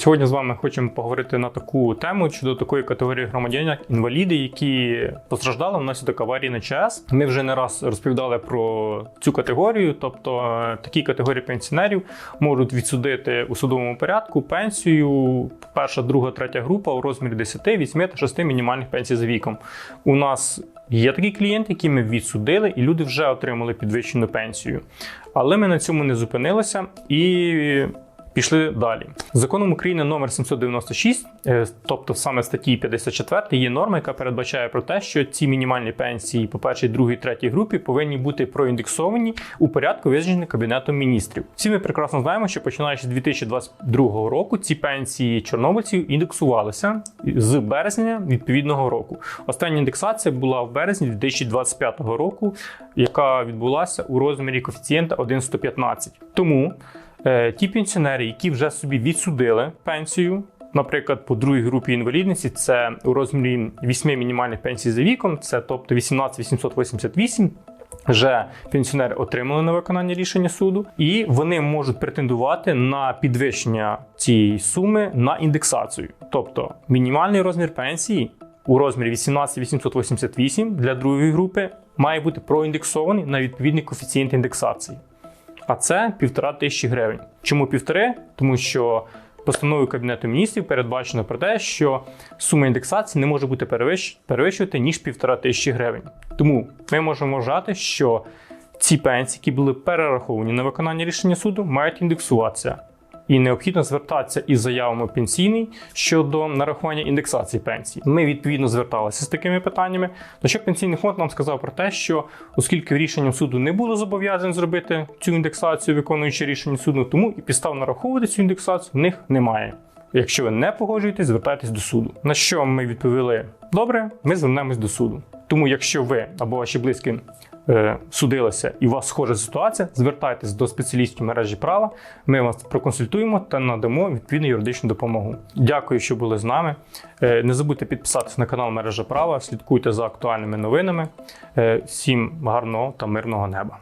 Сьогодні з вами хочемо поговорити на таку тему щодо такої категорії громадян, як інваліди, які постраждали внаслідок аварії на ЧАЕС. Ми вже не раз розповідали про цю категорію, тобто е, такі категорії пенсіонерів можуть відсудити у судовому порядку пенсію перша, друга, третя група у розмірі 10, 8 та 6 мінімальних пенсій за віком. У нас Є такі клієнти, які ми відсудили, і люди вже отримали підвищену пенсію. Але ми на цьому не зупинилися і пішли далі. Законом України номер 796, е, тобто саме статті 54, є норма, яка передбачає про те, що ці мінімальні пенсії по першій, другій, третій групі повинні бути проіндексовані у порядку визначений Кабінетом міністрів. Всі ми прекрасно знаємо, що починаючи з 2022 року ці пенсії чорнобильців індексувалися з березня відповідного року. Остання індексація була в березні 2025 року, яка відбулася у розмірі коефіцієнта 1,115. Тому ті пенсіонери, які вже собі відсудили пенсію, наприклад, по другій групі інвалідності, це у розмірі 8 мінімальних пенсій за віком, це тобто 18 888, вже пенсіонери отримали на виконання рішення суду, і вони можуть претендувати на підвищення цієї суми на індексацію. Тобто мінімальний розмір пенсії у розмірі 18 888 для другої групи має бути проіндексований на відповідний коефіцієнт індексації. А це півтора тисячі гривень. Чому півтори? Тому що постановою Кабінету міністрів передбачено про те, що сума індексації не може бути перевищ- перевищувати ніж півтора тисячі гривень. Тому ми можемо вважати, що ці пенсії, які були перераховані на виконання рішення суду, мають індексуватися. І необхідно звертатися із заявами пенсійний щодо нарахування індексації пенсій. Ми відповідно зверталися з такими питаннями. На що пенсійний фонд нам сказав про те, що оскільки рішенням суду не було зобов'язань зробити цю індексацію, виконуючи рішення суду, тому і підстав нараховувати цю індексацію в них немає. Якщо ви не погоджуєтесь, звертайтесь до суду. На що ми відповіли: добре, ми звернемось до суду. Тому, якщо ви або ваші близькі е, судилися і у вас схожа ситуація, звертайтесь до спеціалістів мережі права. Ми вас проконсультуємо та надамо відповідну юридичну допомогу. Дякую, що були з нами. Е, не забудьте підписатися на канал Мережа Права, слідкуйте за актуальними новинами. Е, всім гарного та мирного неба.